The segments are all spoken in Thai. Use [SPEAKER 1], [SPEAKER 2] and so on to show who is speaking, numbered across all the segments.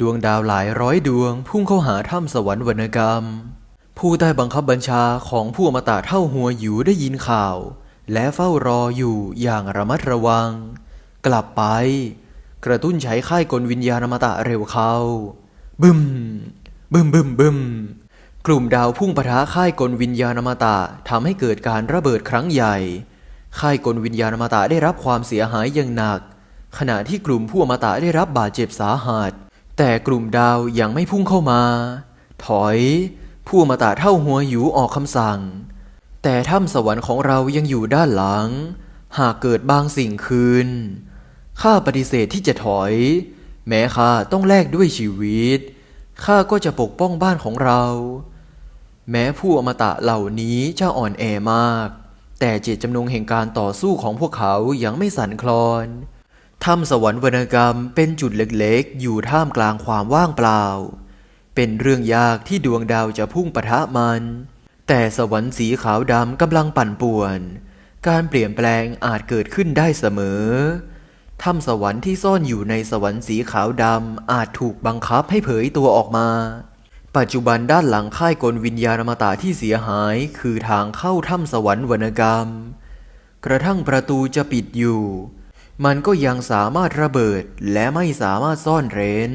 [SPEAKER 1] ดวงดาวหลายร้อยดวง พุ่งเข้าหาถ้ำสวรรค์วรรณกรรม ผู้ใต้บังคับบัญชาของผู้อมตะเท่าหัวอยู่ได้ยินข่าว และเฝ้ารออยู่อย่างระมัดระวัง กลับไป กระตุ้นใช้ค่ายกลวิญญาณอมตะเร็วเข้าบึมบึมบึมบึมกลุ่มดาวพุ่งปะทะค่ายกลวิญญาณอมตะทำให้เกิดการระเบิดครั้งใหญ่ ค่ายกลวิญญาณอมตะได้รับความเสียหายอย่างหนัก ขณะที่กลุ่มผู้อมตะได้รับบาดเจ็บสาหัส แต่กลุ่มดาวยังไม่พุ่งเข้ามา ถอยผู้อมตะเท่าหัวอยู่ออกคำสั่ง แต่ถ้ำสวรรค์ของเรายังอยู่ด้านหลัง หากเกิดบางสิ่งคืน ข้าปฏิเสธที่จะถอย แม้ข้าต้องแลกด้วยชีวิต ข้าก็จะปกป้องบ้านของเรา แม้ผู้อมตะเหล่านี้จะอ่อนแอมาก แต่เจตจำนงแห่งการต่อสู้ของพวกเขายังไม่สั่นคลอน ถ้ำสวรรค์วรรณกรรมเป็นจุดเล็กๆ อยู่ท่ามกลางความว่างเปล่า เป็นเรื่องยากที่ดวงดาวจะพุ่งปะทะมัน แต่สวรรค์สีขาวดำกำลังปั่นป่วน การเปลี่ยนแปลงอาจเกิดขึ้นได้เสมอ ถ้ำสวรรค์ที่ซ่อนอยู่ในสวรรค์สีขาวดำอาจถูกบังคับให้เผยตัวออกมา ปัจจุบันด้านหลังค่ายกลวิญญาณมตะที่เสียหายคือทางเข้าถ้ำสวรรค์วรรณกรรม กระทั่งประตูจะปิดอยู่ มันก็ยังสามารถระเบิดและไม่สามารถซ่อนเร้น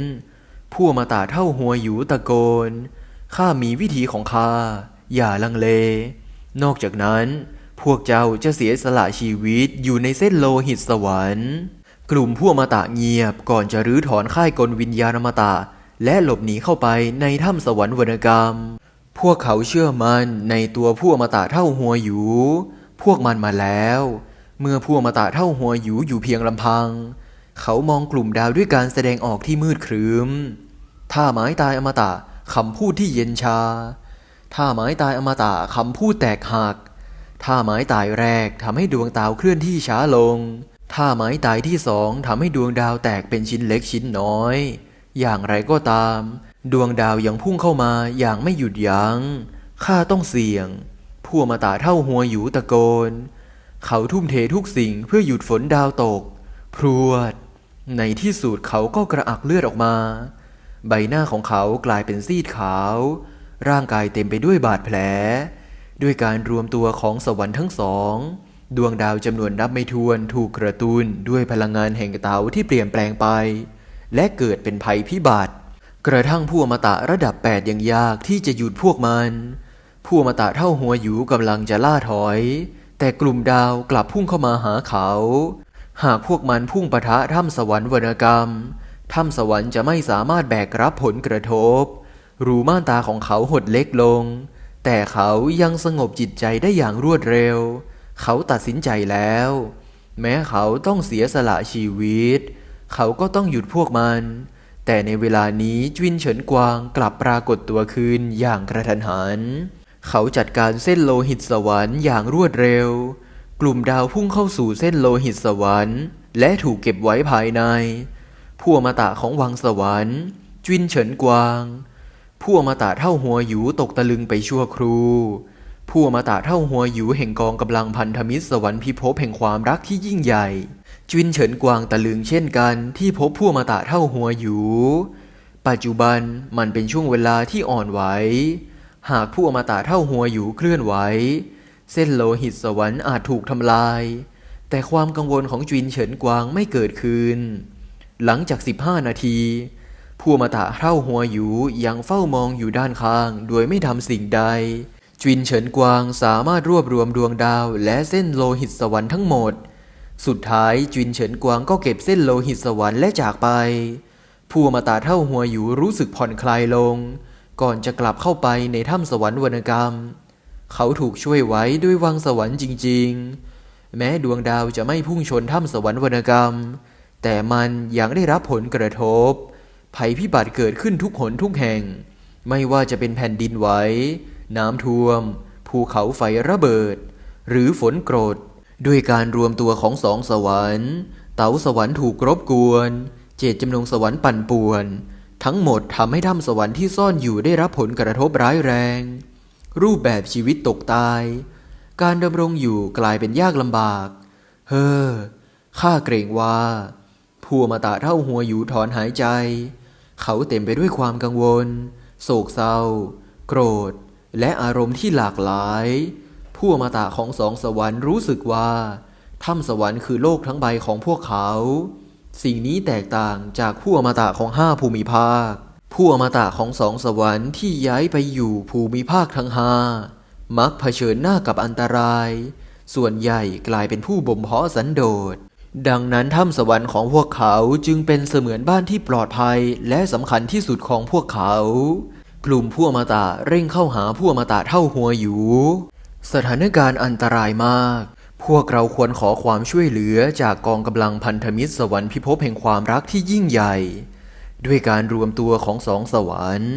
[SPEAKER 1] ผู้มาตาเท่าหัวอยู่ตะโกน ข้ามีวิธีของข้า อย่าลังเล นอกจากนั้น พวกเจ้าจะเสียสละชีวิตอยู่ในเส้นโลหิตสวรรค์ กลุ่มผู้อมตะเงียบก่อนจะรื้อถอนค่ายกลวิญญาณอมตะและหลบหนีเข้าไปในถ้ำสวรรค์วรรณกรรม พวกเขาเชื่อมันในตัวผู้อมตะเท่าหัวอยู่ พวกมันมาแล้ว เมื่อผู้อมตะเท่าหัวอยู่อยู่เพียงลำพัง เขามองกลุ่มดาวด้วยการแสดงออกที่มืดครึ้มท่าไม้ตายอมตะคำพูดที่เย็นชาท่าไม้ตายอมตะคำพูดแตกหักท่าไม้ตายแรกทำให้ดวงดาวเคลื่อนที่ช้าลงท่าไม้ตายที่สองทำให้ดวงดาวแตกเป็นชิ้นเล็กชิ้นน้อย อย่างไรก็ตาม ดวงดาวยังพุ่งเข้ามาอย่างไม่หยุดยัง้งข้าต้องเสี่ยง ผู้มาตาเท่าหัวอยู่ตะโกน เขาทุ่มเททุกสิ่งเพื่อหยุดฝนดาวตก พรวด ในที่สุดเขาก็กระอักเลือดออกมา ใบหน้าของเขากลายเป็นซีดขาว ร่างกายเต็มไปด้วยบาดแผล ด้วยการรวมตัวของสวรรค์ทั้งสอง ดวงดาวจำนวนนับไม่ถ้วนถูกกระตุ้นด้วยพลังงานแห่งเตาที่เปลี่ยนแปลงไป และเกิดเป็นภัยพิบัติ กระทั่งผู้อมตะระดับ 8 ยังยากที่จะหยุดพวกมัน ผู้อมตะเท่าหัวอยู่กำลังจะล่าถอย แต่กลุ่มดาวกลับพุ่งเข้ามาหาเขา หากพวกมันพุ่งปะทะถ้ำสวรรค์วรรณกรรม ถ้ำสวรรค์จะไม่สามารถแบกรับผลกระทบ รูม่านตาของเขาหดเล็กลง แต่เขายังสงบจิตใจได้อย่างรวดเร็ว เขาตัดสินใจแล้ว แม้เขาต้องเสียสละชีวิต เขาก็ต้องหยุดพวกมัน แต่ในเวลานี้จวินเฉินกวางกลับปรากฏตัวคืนอย่างกระทันหัน เขาจัดการเส้นโลหิตสวรรค์อย่างรวดเร็ว กลุ่มดาวพุ่งเข้าสู่เส้นโลหิตสวรรค์ และถูกเก็บไว้ภายใน ผู้อมตะของวังสวรรค์ จินเฉินกวาง ผู้อมตะเท่าหัวหยูตกตะลึงไปชั่วครูผู้อมตะเท่าหัวหยูแห่งกองกำลังพันธมิตรสวรรค์พิภพแห่งความรักที่ยิ่งใหญ่จินเฉินกวางตะลึงเช่นกันที่พบผู้อมตะเท่าหัวหยู ปัจจุบันมันเป็นช่วงเวลาที่อ่อนไหว หากผู้อมตะเท่าหัวหยูเคลื่อนไหว เส้นโลหิตสวรรค์อาจถูกทำลาย แต่ความกังวลของจวินเฉินกวางไม่เกิดขึ้น หลังจาก 15 นาที ผู้อมตะเท่าหัวหยูยังเฝ้ามองอยู่ด้านข้าง โดยไม่ทำสิ่งใดจวินเฉินกวางสามารถรวบรวมดวงดาวและเส้นโลหิตสวรรค์ทั้งหมด สุดท้ายจวินเฉินกวางก็เก็บเส้นโลหิตสวรรค์และจากไป ผู้อมตะเท่าหัวหยูรู้สึกผ่อนคลายลง ก่อนจะกลับเข้าไปในถ้ำสวรรค์วรรณกรรม เขาถูกช่วยไว้ด้วยวังสวรรค์จริง ๆ แม้ดวงดาวจะไม่พุ่งชนถ้ำสวรรค์วรรณกรรม แต่มันยังได้รับผลกระทบ ภัยพิบัติเกิดขึ้นทุกหนทุกแห่ง ไม่ว่าจะเป็นแผ่นดินไหวน้ำท่วม ภูเขาไฟระเบิด หรือฝนโกรธด้วยการรวมตัวของสองสวรรค์ เต๋าสวรรค์ถูกรบกวน เจตจำนงสวรรค์ปั่นป่วน ทั้งหมดทำให้ถ้ำสวรรค์ที่ซ่อนอยู่ได้รับผลกระทบร้ายแรง รูปแบบชีวิตตกตาย การดำรงอยู่กลายเป็นยากลำบาก เฮ้อข้าเกรงว่าผู้อมตะเท่าหัวอยู่ถอนหายใจ เขาเต็มไปด้วยความกังวล โศกเศร้า โกรธ และอารมณ์ที่หลากหลายผู้อมตะของสองสวรรค์รู้สึกว่าถ้ำสวรรค์คือโลกทั้งใบของพวกเขา สิ่งนี้แตกต่างจากผู้อมตะของห้าภูมิภาค ผู้อมตะของสองสวรรค์ที่ย้ายไปอยู่ภูมิภาคทั้งห้ามักเผชิญหน้ากับอันตราย ส่วนใหญ่กลายเป็นผู้บ่มเพาะสันโดษ ดังนั้นถ้ำสวรรค์ของพวกเขาจึงเป็นเสมือนบ้านที่ปลอดภัยและสำคัญที่สุดของพวกเขา กลุ่มผู้อมตะเร่งเข้าหาผู้อมตะเท่าหัวอยู่ สถานการณ์อันตรายมาก พวกเราควรขอความช่วยเหลือจากกองกำลังพันธมิตรสวรรค์พิภพแห่งความรักที่ยิ่งใหญ่ ด้วยการรวมตัวของสองสวรรค์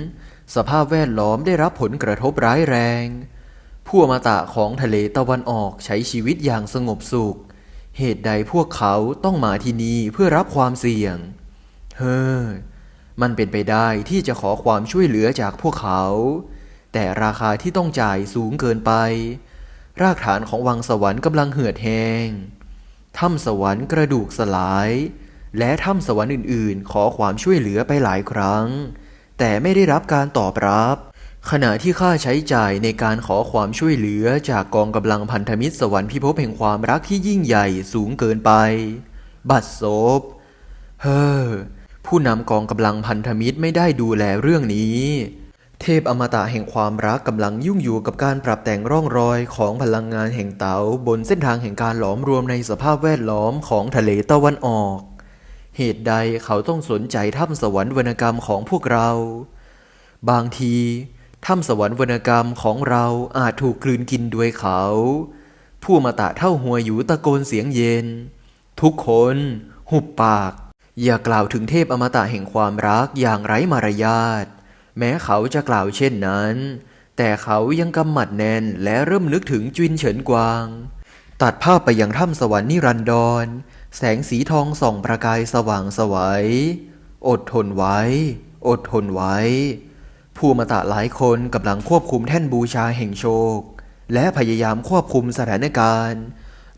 [SPEAKER 1] สภาพแวดล้อมได้รับผลกระทบร้ายแรง ผู้อมตะของทะเลตะวันออกใช้ชีวิตอย่างสงบสุข เหตุใดพวกเขาต้องมาที่นี่เพื่อรับความเสี่ยง เฮ้อ มันเป็นไปได้ที่จะขอความช่วยเหลือจากพวกเขา แต่ราคาที่ต้องจ่ายสูงเกินไป รากฐานของวังสวรรค์กำลังเหือดแห้งถ้ำสวรรค์กระดูกสลาย และถ้ำสวรรค์อื่นๆ ขอความช่วยเหลือไปหลายครั้ง แต่ไม่ได้รับการตอบรับ ขณะที่ค่าใช้จ่ายในการขอความช่วยเหลือจากกองกำลังพันธมิตรสวรรค์พิภพแห่งความรักที่ยิ่งใหญ่สูงเกินไป บัดซบเฮ้อผู้นำกองกำลังพันธมิตรไม่ได้ดูแลเรื่องนี้ เทพอมตะแห่งความรักกำลังยุ่งอยู่กับการปรับแต่งร่องรอยของพลังงานแห่งเตาบนเส้นทางแห่งการหลอมรวมในสภาพแวดล้อมของทะเลตะวันออก เหตุใดเขาต้องสนใจถ้ำสวรรค์วรรณกรรมของพวกเรา บางทีถ้ำสวรรค์วรรณกรรมของเราอาจถูกกลืนกินด้วยเขา ผู้มาตะเท่าหัวอยู่ตะโกนเสียงเย็น ทุกคนหุบปาก อย่ากล่าวถึงเทพอมตะแห่งความรักอย่างไร้มารยาท แม้เขาจะกล่าวเช่นนั้น แต่เขายังกำหมัดแน่นและเริ่มนึกถึงจินเฉินกวาง ตัดภาพไปยังถ้ำสวรรค์นิรันดร แสงสีทองส่องประกายสว่างสวัย อดทนไว้ อดทนไว้ ผู้มาตะหลายคนกำลังควบคุมแท่นบูชาแห่งโชค และพยายามควบคุมสถานการณ์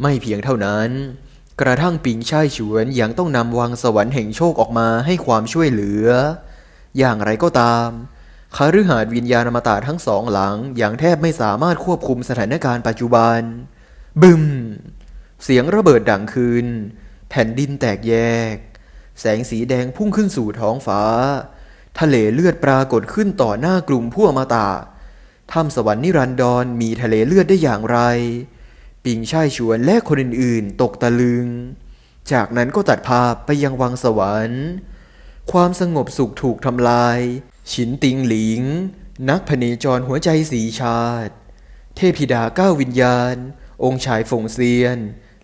[SPEAKER 1] ไม่เพียงเท่านั้นกระทั่งปิงช่ายฉวนยังต้องนำวังสวรรค์แห่งโชคออกมาให้ความช่วยเหลือ อย่างไรก็ตามคาฤหาสน์วิญญาณอมตะทั้งสองหลังอยังแทบไม่สามารถควบคุมสถานการณ์ปัจจุบัน บึม เสียงระเบิดดังขึ้น แผ่นดินแตกแยก แสงสีแดงพุ่งขึ้นสู่ท้องฟ้า ทะเลเลือดปรากฏขึ้นต่อหน้ากลุ่มผู้อมตะถ้ำสวรรค์นิรันดรมีทะเลเลือดได้อย่างไร ปิงช่ายชวนและคนอื่นๆ ตกตะลึง จากนั้นก็ตัดภาพไปยังวังสวรรค์ ความสงบสุขถูกทำลาย ฉินติงหลิง นักพเนจรหัวใจสีชาติ เทพธิดาเก้าวิญญาณ องค์ชายฟงเซียน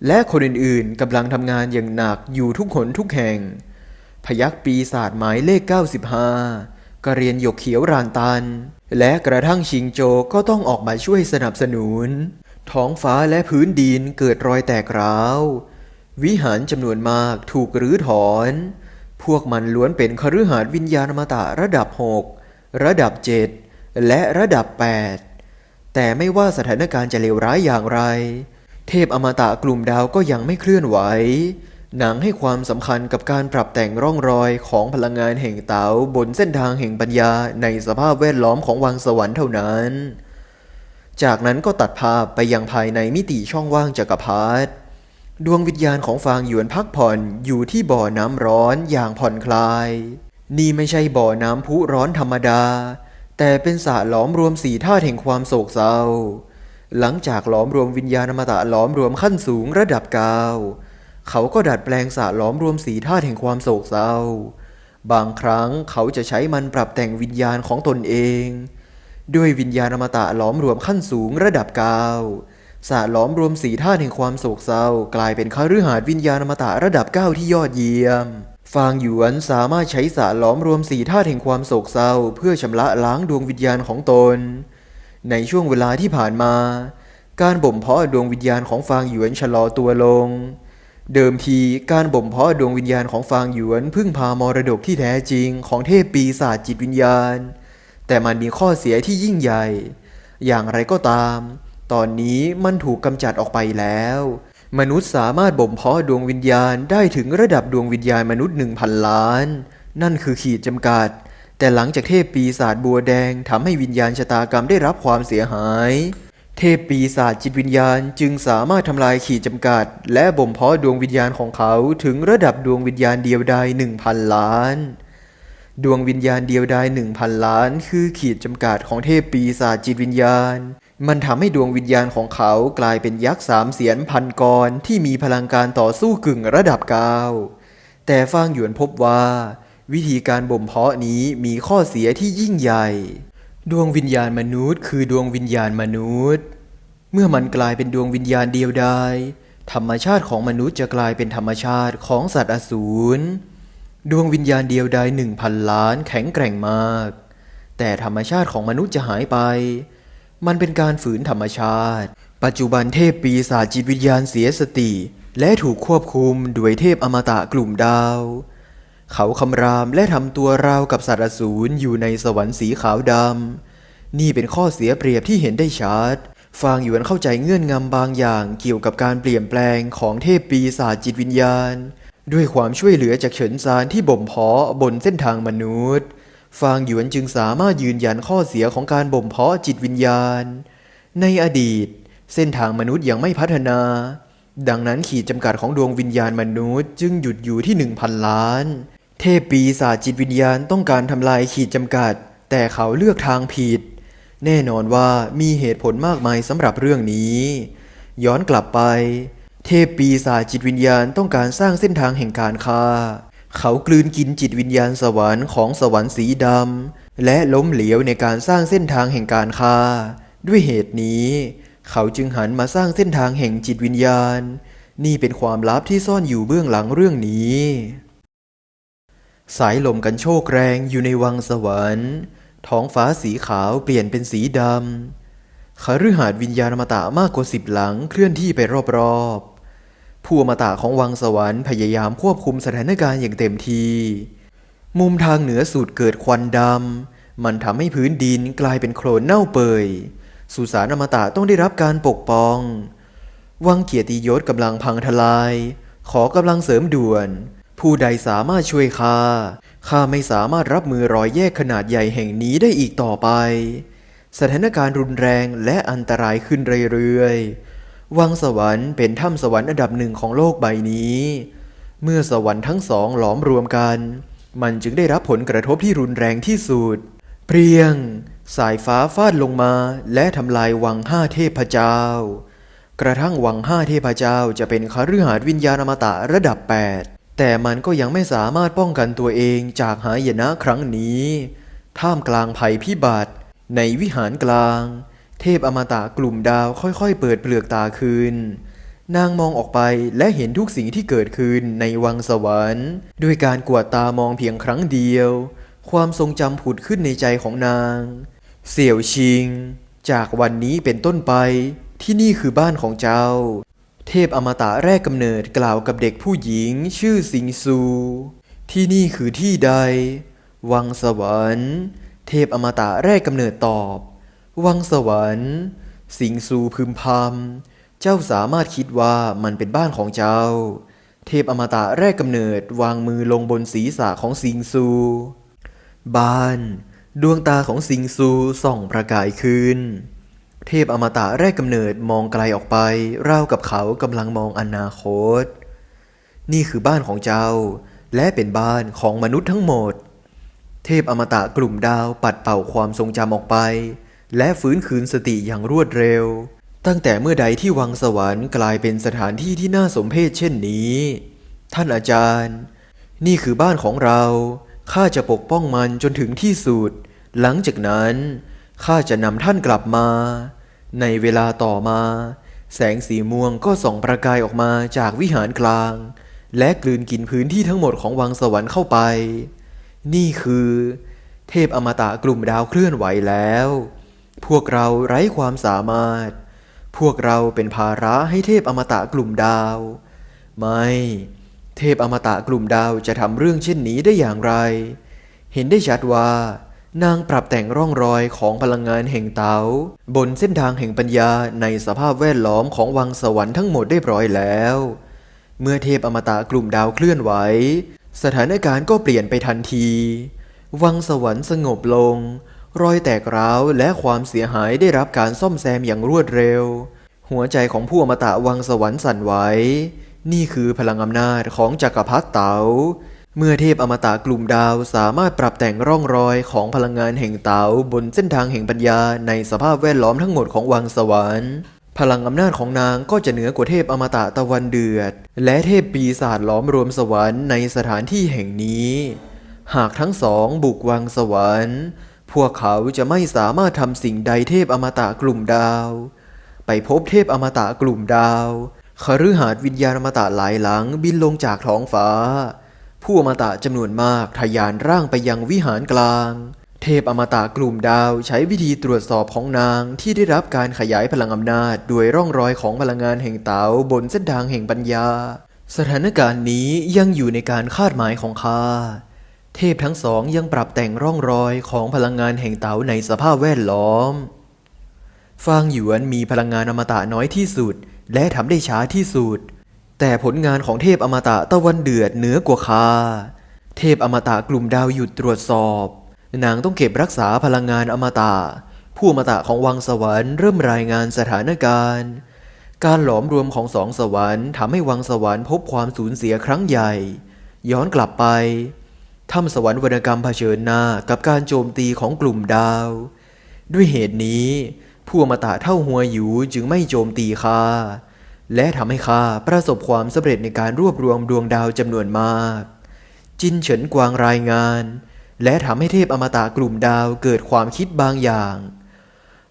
[SPEAKER 1] และคนอื่นๆกำลังทำงานอย่างหนักอยู่ทุกหนทุกแห่ง พยักปีศาจหมายเลข 95กระเรียนหยกเขียวรานตัน และกระทั่งชิงโจก็ต้องออกมาช่วยสนับสนุน ท้องฟ้าและพื้นดินเกิดรอยแตกร้าว วิหารจำนวนมากถูกรื้อถอน พวกมันล้วนเป็นคฤหาสน์วิญญาณอมตะระดับ 6 ระดับ 7 และระดับ 8 แต่ไม่ว่าสถานการณ์จะเลวร้ายอย่างไร เทพอมตะกลุ่มดาวก็ยังไม่เคลื่อนไหว หนังให้ความสำคัญกับการปรับแต่งร่องรอยของพลังงานแห่งเตาบนเส้นทางแห่งปัญญาในสภาพแวดล้อมของวังสวรรค์เท่านั้น จากนั้นก็ตัดภาพไปยังภายในมิติช่องว่างจักรพรรดิ ดวงวิญญาณของฟางหยวนพักผ่อนอยู่ที่บ่อน้ำร้อนอย่างผ่อนคลาย นี่ไม่ใช่บ่อน้ำพุร้อนธรรมดา แต่เป็นสระหลอมรวมสีธาแห่งความโศกเศร้า หลังจากหลอมรวมวิญญาณอมตะหลอมรวมขั้นสูงระดับเก้าเขาก็ดัดแปลงสระหลอมรวมสีธาแห่งความโศกเศร้า บางครั้งเขาจะใช้มันปรับแต่งวิญญาณของตนเอง ด้วยวิญญาณอมตะหลอมรวมขั้นสูงระดับเก้า สะหลอมรวมสีธาแห่งความโศกเศร้า กลายเป็นคฤหาสน์วิญญาณอมตะระดับเก้าที่ยอดเยี่ยม ฟางหยวนสามารถใช้สะหลอมรวมสีธาแห่งความโศกเศร้า เพื่อชำระล้างดวงวิญญาณของตน ในช่วงเวลาที่ผ่านมา การบ่มเพาะดวงวิญญาณของฟางหยวนชะลอตัวลง เดิมทีการบ่มเพาะดวงวิญญาณของฟางหยวนพึ่งพามรดกที่แท้จริงของเทพปีศาจจิตวิญญาณ แต่มันมีข้อเสียที่ยิ่งใหญ่ อย่างไรก็ตาม ตอนนี้มันถูกกำจัดออกไปแล้ว มนุษย์สามารถบ่มเพาะดวงวิญญาณได้ถึงระดับดวงวิญญาณมนุษย์หนึ่งพันล้าน นั่นคือขีดจำกัด แต่หลังจากเทพปีศาจบัวแดงทำให้วิญญาณชะตากรรมได้รับความเสียหาย เทพปีศาจจิตวิญญาณจึงสามารถทำลายขีดจำกัด และบ่มเพาะดวงวิญญาณของเขาถึงระดับดวงวิญญาณเดียวดายหนึ่งพันล้านดวงวิญญาณเดียวดายหนึ่งพันล้าน คือขีดจำกัดของเทพปีศาจจิตวิญญาณ มันทำให้ดวงวิญญาณของเขากลายเป็นยักษ์สามเสียนพันกรที่มีพลังการต่อสู้กึ่งระดับเก้าแต่ฟางหยวนพบว่า วิธีการบ่มเพาะนี้มีข้อเสียที่ยิ่งใหญ่ ดวงวิญญาณมนุษย์ คือดวงวิญญาณมนุษย์ เมื่อมันกลายเป็นดวงวิญญาณเดียวดายธรรมชาติของมนุษย์จะกลายเป็นธรรมชาติของสัตว์อสูรดวงวิญญาณเดียวดายหนึ่งพันล้านแข็งแกร่งมาก แต่ธรรมชาติของมนุษย์จะหายไป มันเป็นการฝืนธรรมชาติ ปัจจุบันเทพปีศาจจิตวิญญาณเสียสติ และถูกควบคุมโดยเทพอมตะกลุ่มดาว เขาคำรามและทำตัวราวกับสัตว์อสูรอยู่ในสวรรค์สีขาวดำ นี่เป็นข้อเสียเปรียบที่เห็นได้ชัดฟางหยวนเข้าใจเงื่อนงำบางอย่างเกี่ยวกับการเปลี่ยนแปลงของเทพปีศาจจิตวิญญาณ ด้วยความช่วยเหลือจากเฉินซานที่บ่มเพาะบนเส้นทางมนุษย์ ฟางหยวนจึงสามารถยืนยันข้อเสียของการบ่มเพาะจิตวิญญาณ ในอดีต เส้นทางมนุษย์ยังไม่พัฒนา ดังนั้นขีดจำกัดของดวงวิญญาณมนุษย์ จึงหยุดอยู่ที่หนึ่งพันล้าน เทพปีศาจจิตวิญญาณต้องการทำลายขีดจำกัด แต่เขาเลือกทางผิด แน่นอนว่ามีเหตุผลมากมายสำหรับเรื่องนี้ ย้อนกลับไป เทพปีศาจจิตวิญญาณต้องการสร้างเส้นทางแห่งการค้า เขากลืนกินจิตวิญญาณสวรรค์ของสวรรค์สีดำและล้มเหลวในการสร้างเส้นทางแห่งการค้าด้วยเหตุนี้ เขาจึงหันมาสร้างเส้นทางแห่งจิตวิญญาณ นี่เป็นความลับที่ซ่อนอยู่เบื้องหลังเรื่องนี้ สายลมกันโชกแรงอยู่ในวังสวรรค์ ท้องฟ้าสีขาวเปลี่ยนเป็นสีดำคฤหาสน์วิญญาณอมตะมากกว่าสิบหลังเคลื่อนที่ไปรอบๆ ผู้อมตะของวังสวรรค์พยายามควบคุมสถานการณ์อย่างเต็มที่มุมทางเหนือสุดเกิดควันดำ มันทำให้พื้นดินกลายเป็นโคลนเน่าเปื่อย สุสานอมตะต้องได้รับการปกป้อง วังเกียรติยศกำลังพังทลาย ขอกำลังเสริมด่วน ผู้ใดสามารถช่วยข้า ข้าไม่สามารถรับมือรอยแยกขนาดใหญ่แห่งนี้ได้อีกต่อไป สถานการณ์รุนแรงและอันตรายขึ้นเรื่อยๆ วังสวรรค์เป็นถ้ำสวรรค์อันดับหนึ่งของโลกใบนี้ เมื่อสวรรค์ทั้งสองหลอมรวมกัน มันจึงได้รับผลกระทบที่รุนแรงที่สุด เปรียง สายฟ้าฟาดลงมาและทำลายวังห้าเทพเจ้า กระทั่งวังห้าเทพเจ้าจะเป็นคฤหาสน์วิญญาณอมตะระดับ 8 แต่มันก็ยังไม่สามารถป้องกันตัวเองจากหายนะครั้งนี้ ท่ามกลางภัยพิบัติ ในวิหารกลาง เทพอมตะกลุ่มดาวค่อยๆ เปิดเปลือกตาคืน นางมองออกไปและเห็นทุกสิ่งที่เกิดขึ้นในวังสวรรค์ ด้วยการกวาดตามองเพียงครั้งเดียว ความทรงจำผุดขึ้นในใจของนาง เสี่ยวชิง จากวันนี้เป็นต้นไป ที่นี่คือบ้านของเจ้า เทพอมตะแรกกำเนิดกล่าวกับเด็กผู้หญิงชื่อสิงซู ที่นี่คือที่ใด วังสวรรค์ เทพอมตะแรกกำเนิดตอบ วังสวรรค์ สิงซูพึมพำเจ้าสามารถคิดว่ามันเป็นบ้านของเจ้า เทพอมตะแรกกำเนิดวางมือลงบนศีรษะของสิงซูบ้าน ดวงตาของสิงซูส่องประกายขึ้น เทพอมตะแรกกำเนิดมองไกลออกไปราวกับเขากำลังมองอนาคต นี่คือบ้านของเจ้า และเป็นบ้านของมนุษย์ทั้งหมด เทพอมตะกลุ่มดาวปัดเป่าความทรงจำออกไป และฟื้นคืนสติอย่างรวดเร็ว ตั้งแต่เมื่อใดที่วังสวรรค์กลายเป็นสถานที่ที่น่าสมเพชเช่นนี้ ท่านอาจารย์ นี่คือบ้านของเรา ข้าจะปกป้องมันจนถึงที่สุด หลังจากนั้นข้าจะนำท่านกลับมา ในเวลาต่อมา แสงสีม่วงก็ส่องประกายออกมาจากวิหารกลาง และกลืนกินพื้นที่ทั้งหมดของวังสวรรค์เข้าไป นี่คือ เทพอมตะกลุ่มดาวเคลื่อนไหวแล้ว พวกเราไร้ความสามารถ พวกเราเป็นภาระให้เทพอมตะกลุ่มดาว ไม่ เทพอมตะกลุ่มดาวจะทำเรื่องเช่นนี้ได้อย่างไร เห็นได้ชัดว่า นางปรับแต่งร่องรอยของพลังงานแห่งเตาบนเส้นทางแห่งปัญญาในสภาพแวดล้อมของวังสวรรค์ทั้งหมดได้ร้อยแล้ว เมื่อเทพอมตะกลุ่มดาวเคลื่อนไหว สถานการณ์ก็เปลี่ยนไปทันที วังสวรรค์สงบลง รอยแตกร้าวและความเสียหายได้รับการซ่อมแซมอย่างรวดเร็ว หัวใจของผู้อมตะวังสวรรค์สั่นไหว นี่คือพลังอำนาจของจักรพรรดิเต๋า เมื่อเทพอมตะกลุ่มดาวสามารถปรับแต่งร่องรอยของพลังงานแห่งเต๋าบนเส้นทางแห่งปัญญาในสภาพแวดล้อมทั้งหมดของวังสวรรค์ พลังอำนาจของนางก็จะเหนือกว่าเทพอมตะตะวันเดือด และเทพปีศาจล้อมรวมสวรรค์ในสถานที่แห่งนี้ หากทั้งสองบุกวังสวรรค์ พวกเขาจะไม่สามารถทำสิ่งใดเทพอมตะกลุ่มดาว ไปพบเทพอมตะกลุ่มดาวคฤหาสน์วิญญาณอมตะหลายหลังบินลงจากท้องฟ้า ผู้อมตะจำนวนมากทะยานร่างไปยังวิหารกลาง เทพอมตะกลุ่มดาวใช้วิธีตรวจสอบของนางที่ได้รับการขยายพลังอำนาจด้วยร่องรอยของพลังงานแห่งเตาบนเส้นทางแห่งปัญญา สถานการณ์นี้ยังอยู่ในการคาดหมายของข้า เทพทั้งสองยังปรับแต่งร่องรอยของพลังงานแห่งเต๋าในสภาพแวดล้อม ฟางหยวนมีพลังงานอมตะน้อยที่สุด และทำได้ช้าที่สุด แต่ผลงานของเทพอมตะตะวันเดือดเหนือกว่าข้าเทพอมตะกลุ่มดาวหยุดตรวจสอบนางต้องเก็บรักษาพลังงานอมตะ ผู้อมตะของวังสวรรค์เริ่มรายงานสถานการณ์ การหลอมรวมของสองสวรรค์ทำให้วังสวรรค์พบความสูญเสียครั้งใหญ่ ย้อนกลับไป ถ้ำสวรรค์วรรณกรรมเผชิญหน้ากับการโจมตีของกลุ่มดาว ด้วยเหตุนี้ ผู้อมตะเท่าหัวหยูจึงไม่โจมตีข้าและทำให้ข้าประสบความสำเร็จในการรวบรวมดวงดาวจำนวนมาก จินเฉินกวางรายงาน และทำให้เทพอมตะกลุ่มดาวเกิดความคิดบางอย่าง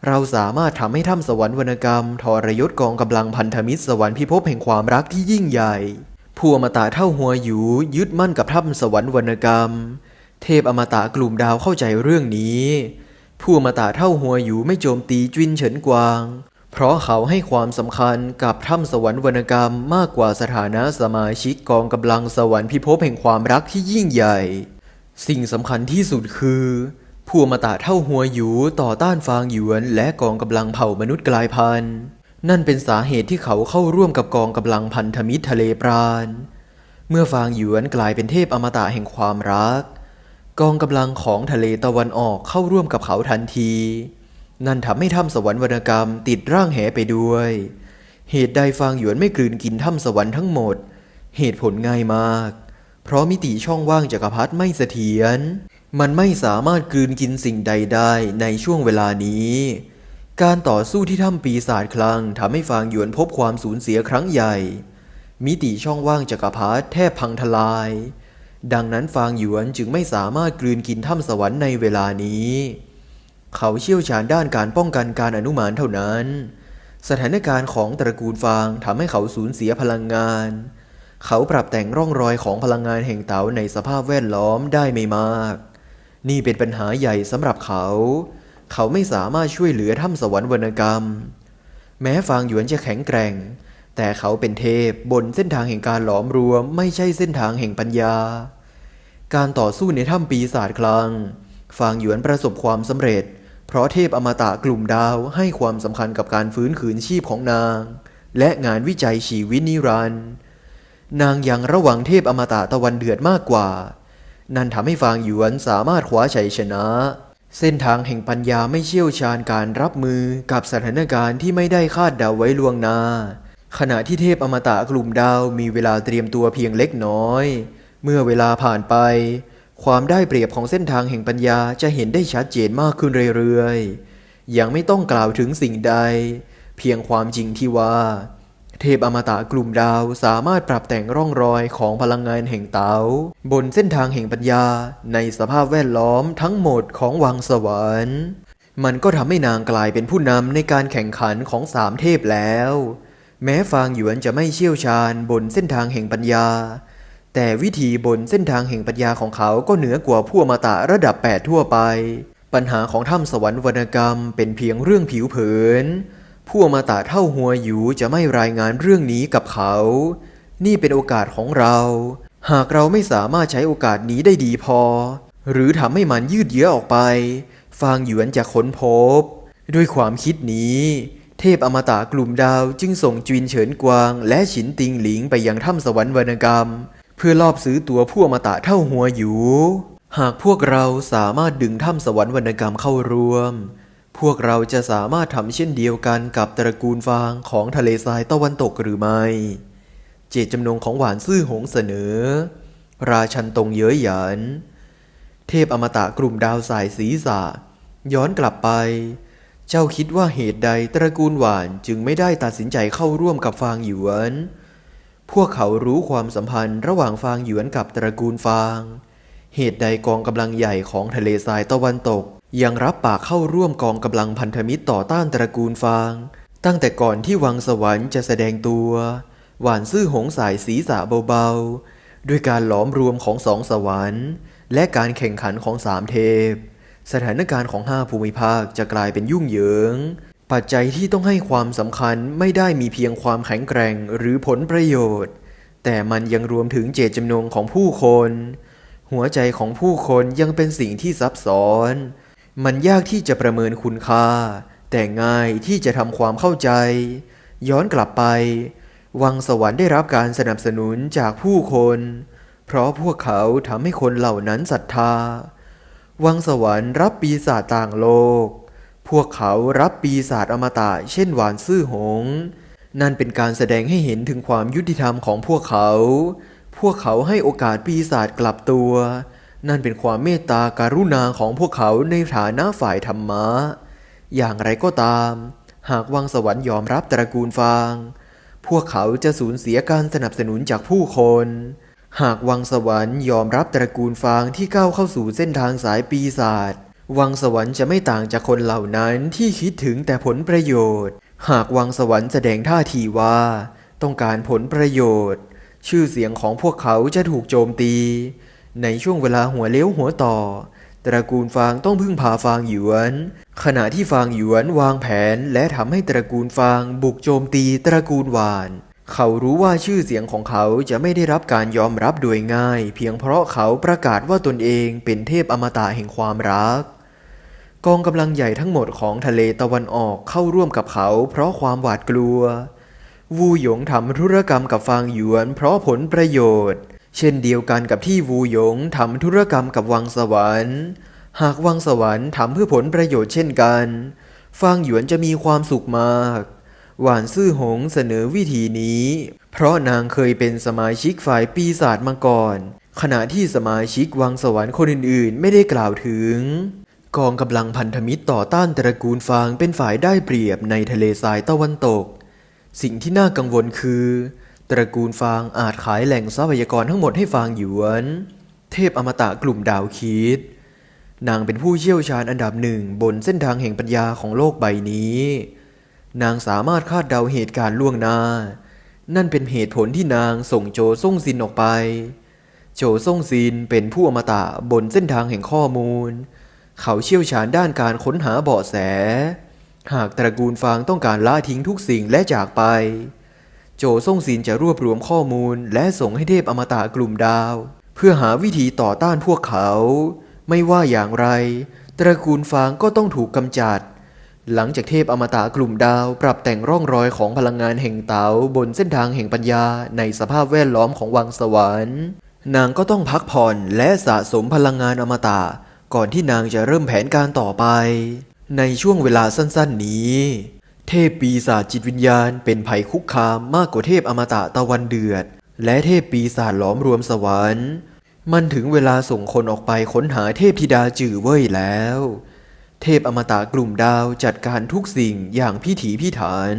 [SPEAKER 1] เราสามารถทำให้ถ้ำสวรรค์วรรณกรรมทรยศกองกำลังพันธมิตรสวรรค์พิภพแห่งความรักที่ยิ่งใหญ่ ผู้อมตะเท่าหัวหยูยึดมั่นกับถ้ำสวรรค์วรรณกรรม เทพอมตะกลุ่มดาวเข้าใจเรื่องนี้ ผู้อมตะเท่าหัวหยูไม่โจมตีจินเฉินกวาง เพราะเขาให้ความสำคัญกับถ้ำสวรรค์วรรณกรรมมากกว่าสถานะสมาชิกกองกำลังสวรรค์พิภพแห่งความรักที่ยิ่งใหญ่ สิ่งสำคัญที่สุดคือผู้อมตะเท่าหัวหยูต่อต้านฟางหยวนและกองกำลังเผ่ามนุษย์กลายพันธุ์ นั่นเป็นสาเหตุที่เขาเข้าร่วมกับกองกำลังพันธมิตรทะเลปราณ เมื่อฟางหยวนกลายเป็นเทพอมตะแห่งความรัก กองกำลังของทะเลตะวันออกเข้าร่วมกับเขาทันที นั่นทำให้ถ้ำสวรรค์วรรณกรรมติดร่างแหไปด้วย เหตุใดฟางหยวนไม่กลืนกินถ้ำสวรรค์ทั้งหมด เหตุผลง่ายมาก เพราะมิติช่องว่างจักรพรรดิไม่เสถียร มันไม่สามารถกลืนกินสิ่งใดได้ในช่วงเวลานี้ การต่อสู้ที่ถ้ำปีศาจคลังทำให้ฟางหยวนพบความสูญเสียครั้งใหญ่ มิติช่องว่างจักรพรรดิแทบพังทลาย ดังนั้นฟางหยวนจึงไม่สามารถกลืนกินถ้ำสวรรค์ในเวลานี้ เขาเชี่ยวชาญด้านการป้องกันการอนุมานเท่านั้น สถานการณ์ของตระกูลฟางทำให้เขาสูญเสียพลังงาน เขาปรับแต่งร่องรอยของพลังงานแห่งเต๋าในสภาพแวดล้อมได้ไม่มาก นี่เป็นปัญหาใหญ่สำหรับเขา เขาไม่สามารถช่วยเหลือถ้ำสวรรค์วรรณกรรม แม้ฟางหยวนจะแข็งแกร่ง แต่เขาเป็นเทพบนเส้นทางแห่งการหลอมรวม ไม่ใช่เส้นทางแห่งปัญญา การต่อสู้ในถ้ำปีศาจคลัง ฟางหยวนประสบความสำเร็จ เพราะเทพอมตะกลุ่มดาวให้ความสำคัญกับการฟื้นคืนชีพของนาง และงานวิจัยชีวิตนิรันดร์นางยังระวังเทพอมตะตะวันเดือดมากกว่า นั่นทำให้ฟางหยวนสามารถคว้าชัยชนะ เส้นทางแห่งปัญญาไม่เชี่ยวชาญการรับมือกับสถานการณ์ที่ไม่ได้คาดเดาไว้ล่วงหน้า ขณะที่เทพอมตะกลุ่มดาวมีเวลาเตรียมตัวเพียงเล็กน้อย เมื่อเวลาผ่านไป ความได้เปรียบของเส้นทางแห่งปัญญาจะเห็นได้ชัดเจนมากขึ้นเรื่อยๆยังไม่ต้องกล่าวถึงสิ่งใด เพียงความจริงที่ว่า เทพอมตะกลุ่มดาวสามารถปรับแต่งร่องรอยของพลังงานแห่งเต๋าบนเส้นทางแห่งปัญญา ในสภาพแวดล้อมทั้งหมดของวังสวรรค์ มันก็ทำให้นางกลายเป็นผู้นำในการแข่งขันของสามเทพแล้ว แม้ฟางหยวนจะไม่เชี่ยวชาญบนเส้นทางแห่งปัญญา แต่วิธีบนเส้นทางแห่งปัญญาของเขาก็เหนือกว่าผู้อมตะระดับแปดทั่วไป ปัญหาของถ้ำสวรรค์วรรณกรรมเป็นเพียงเรื่องผิวเผิน ผู้อมตะเท่าหัวหยูจะไม่รายงานเรื่องนี้กับเขา นี่เป็นโอกาสของเรา หากเราไม่สามารถใช้โอกาสนี้ได้ดีพอ หรือทำให้มันยืดเยื้อออกไป ฟางหยวนจะค้นพบ ด้วยความคิดนี้ เทพอมตะกลุ่มดาวจึงส่งจินเฉินกวาง และฉินติงหลิงไปยังถ้ำสวรรค์วรรณกรรม เพื่อลอบซื้อตัวผู้อมตะเท่าหัวอยู่ หากพวกเราสามารถดึงถ้ำสวรรค์วรรณกรรมเข้าร่วม พวกเราจะสามารถทำเช่นเดียวกันกับตระกูลฟางของทะเลทรายตะวันตกหรือไม่ เจตจำนงของหวานซื่อหงเสนอ ราชันตรงเย้ยหยัน เทพอมตะกลุ่มดาวสายศีรษะย้อนกลับไป เจ้าคิดว่าเหตุใดตระกูลหวานจึงไม่ได้ตัดสินใจเข้าร่วมกับฟางหยวน พวกเขารู้ความสัมพันธ์ระหว่างฟางหยวนกับตระกูลฟาง เหตุใดกองกำลังใหญ่ของทะเลทรายตะวันตก ยังรับปากเข้าร่วมกองกำลังพันธมิตรต่อต้านตระกูลฟาง ตั้งแต่ก่อนที่วังสวรรค์จะแสดงตัว หวานซื่อหงสายศีรษะเบาๆ ด้วยการหลอมรวมของสองสวรรค์ และการแข่งขันของสามเทพ สถานการณ์ของห้าภูมิภาคจะกลายเป็นยุ่งเหยิง ปัจจัยที่ต้องให้ความสำคัญไม่ได้มีเพียงความแข็งแกร่งหรือผลประโยชน์ แต่มันยังรวมถึงเจตจำนงของผู้คน หัวใจของผู้คนยังเป็นสิ่งที่ซับซ้อน มันยากที่จะประเมินคุณค่า แต่ง่ายที่จะทำความเข้าใจ ย้อนกลับไป วังสวรรค์ได้รับการสนับสนุนจากผู้คน เพราะพวกเขาทำให้คนเหล่านั้นศรัทธา วังสวรรค์รับปีศาจต่างโลก พวกเขารับปีศาจอมตะเช่นหวานซื่อหง นั่นเป็นการแสดงให้เห็นถึงความยุติธรรมของพวกเขา พวกเขาให้โอกาสปีศาจกลับตัว นั่นเป็นความเมตตาการุณาของพวกเขาในฐานะฝ่ายธรรมะ อย่างไรก็ตาม หากวังสวรรค์ยอมรับตระกูลฟาง พวกเขาจะสูญเสียการสนับสนุนจากผู้คน หากวังสวรรค์ยอมรับตระกูลฟางที่ก้าวเข้าสู่เส้นทางสายปีศาจ วังสวรรค์จะไม่ต่างจากคนเหล่านั้นที่คิดถึงแต่ผลประโยชน์ หากวังสวรรค์แสดงท่าทีว่า ต้องการผลประโยชน์ ชื่อเสียงของพวกเขาจะถูกโจมตี ในช่วงเวลาหัวเลี้ยวหัวต่อ ตระกูลฟางต้องพึ่งพาฟางหยวน ขณะที่ฟางหยวนวางแผนและทำให้ตระกูลฟางบุกโจมตีตระกูลหวาน เขารู้ว่าชื่อเสียงของเขาจะไม่ได้รับการยอมรับโดยง่าย เพียงเพราะเขาประกาศว่าตนเองเป็นเทพอมตะแห่งความรัก กองกำลังใหญ่ทั้งหมดของทะเลตะวันออกเข้าร่วมกับเขาเพราะความหวาดกลัว วูหยงทำธุรกรรมกับฟางหยวนเพราะผลประโยชน์ เช่นเดียวกันกับที่วูหยงทำธุรกรรมกับวังสวรรค์ หากวังสวรรค์ทำเพื่อผลประโยชน์เช่นกันฟางหยวนจะมีความสุขมาก หวานซื่อหงเสนอวิธีนี้ เพราะนางเคยเป็นสมาชิกฝ่ายปีศาจมาก่อน ขณะที่สมาชิกวังสวรรค์คนอื่นๆ ไม่ได้กล่าวถึง กองกำลังพันธมิตรต่อต้านตระกูลฟางเป็นฝ่ายได้เปรียบในทะเลทรายตะวันตก สิ่งที่น่ากังวลคือ ตระกูลฟางอาจขายแหล่งทรัพยากรทั้งหมดให้ฟางหยวน เทพอมตะกลุ่มดาวคิด นางเป็นผู้เชี่ยวชาญอันดับหนึ่งบนเส้นทางแห่งปัญญาของโลกใบนี้ นางสามารถคาดเดาเหตุการณ์ล่วงหน้า นั่นเป็นเหตุผลที่นางส่งโจซ่งซินออกไป โจซ่งซินเป็นผู้อมตะบนเส้นทางแห่งข้อมูล เขาเชี่ยวชาญด้านการค้นหาเบาะแส หากตระกูลฟางต้องการละทิ้งทุกสิ่งและจากไป โจซ่งซินจะรวบรวมข้อมูลและส่งให้เทพอมตะกลุ่มดาว เพื่อหาวิธีต่อต้านพวกเขา ไม่ว่าอย่างไร ตระกูลฟางก็ต้องถูกกำจัด หลังจากเทพอมตะกลุ่มดาวปรับแต่งร่องรอยของพลังงานแห่งเต๋าบนเส้นทางแห่งปัญญาในสภาพแวดล้อมของวังสวรรค์ นางก็ต้องพักผ่อนและสะสมพลังงานอมตะก่อนที่นางจะเริ่มแผนการต่อไป ในช่วงเวลาสั้น ๆ นี้ เทพปีศาจจิตวิญญาณเป็นภัยคุกคามมากกว่าเทพอมตะตะวันเดือด และเทพปีศาจหลอมรวมสวรรค์ มันถึงเวลาส่งคนออกไปค้นหาเทพธิดาจื่อเว่ยแล้ว เทพอมตะกลุ่มดาวจัดการทุกสิ่งอย่างพิถีพิถัน